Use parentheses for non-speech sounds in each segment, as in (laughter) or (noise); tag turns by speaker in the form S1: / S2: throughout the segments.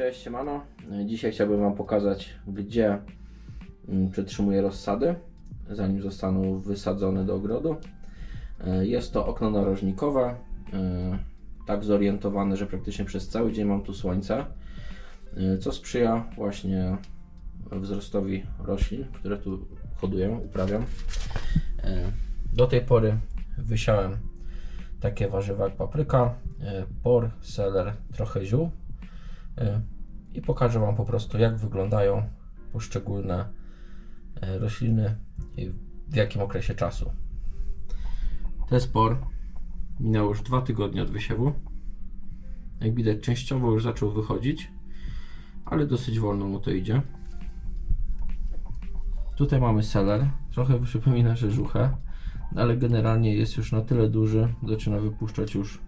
S1: Cześć, siemano. Dzisiaj chciałbym Wam pokazać, gdzie mm, przetrzymuję rozsady, zanim zostaną wysadzone do ogrodu. E, Jest to okno narożnikowe, e, tak zorientowane, że praktycznie przez cały dzień mam tu słońce, e, co sprzyja właśnie wzrostowi roślin, które tu hoduję, uprawiam. Do tej pory wysiałem takie warzywa jak papryka, por, seler, trochę ziół. E, I pokażę Wam po prostu, jak wyglądają poszczególne e, rośliny i w jakim okresie czasu. Ten spor minęło już dwa tygodnie od wysiewu. Jak widać, częściowo już zaczął wychodzić, ale dosyć wolno mu to idzie. Tutaj mamy seler, trochę przypomina rzeżuchę, ale generalnie jest już na tyle duży, zaczyna wypuszczać już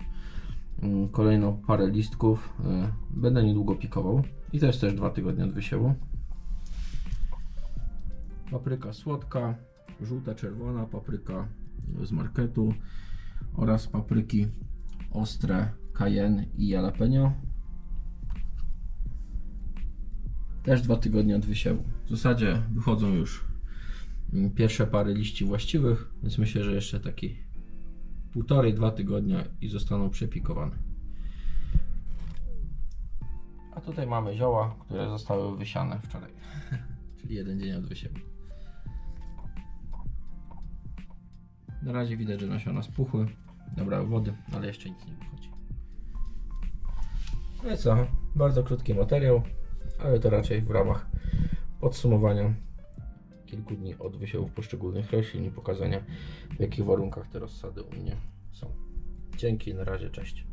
S1: kolejną parę listków. y, Będę niedługo pikował. I to jest też dwa tygodnie od wysiewu. Papryka słodka, żółta, czerwona, papryka z marketu oraz papryki ostre, cayenne i jalapeno. Też dwa tygodnie od wysiewu. W zasadzie wychodzą już mm, pierwsze pary liści właściwych, więc myślę, że jeszcze taki półtorej, dwa tygodnia i zostaną przepikowane. A tutaj mamy zioła, które zostały wysiane wczoraj, (laughs) czyli jeden dzień od wysiewu. Na razie widać, że nasiona spuchły, nabrały wody, ale jeszcze nic nie wychodzi. No i co? Bardzo krótki materiał, ale to raczej w ramach podsumowania kilku dni od wysiewów poszczególnych roślin i pokazania w jakich warunkach te rozsady u mnie są. Dzięki, na razie, cześć.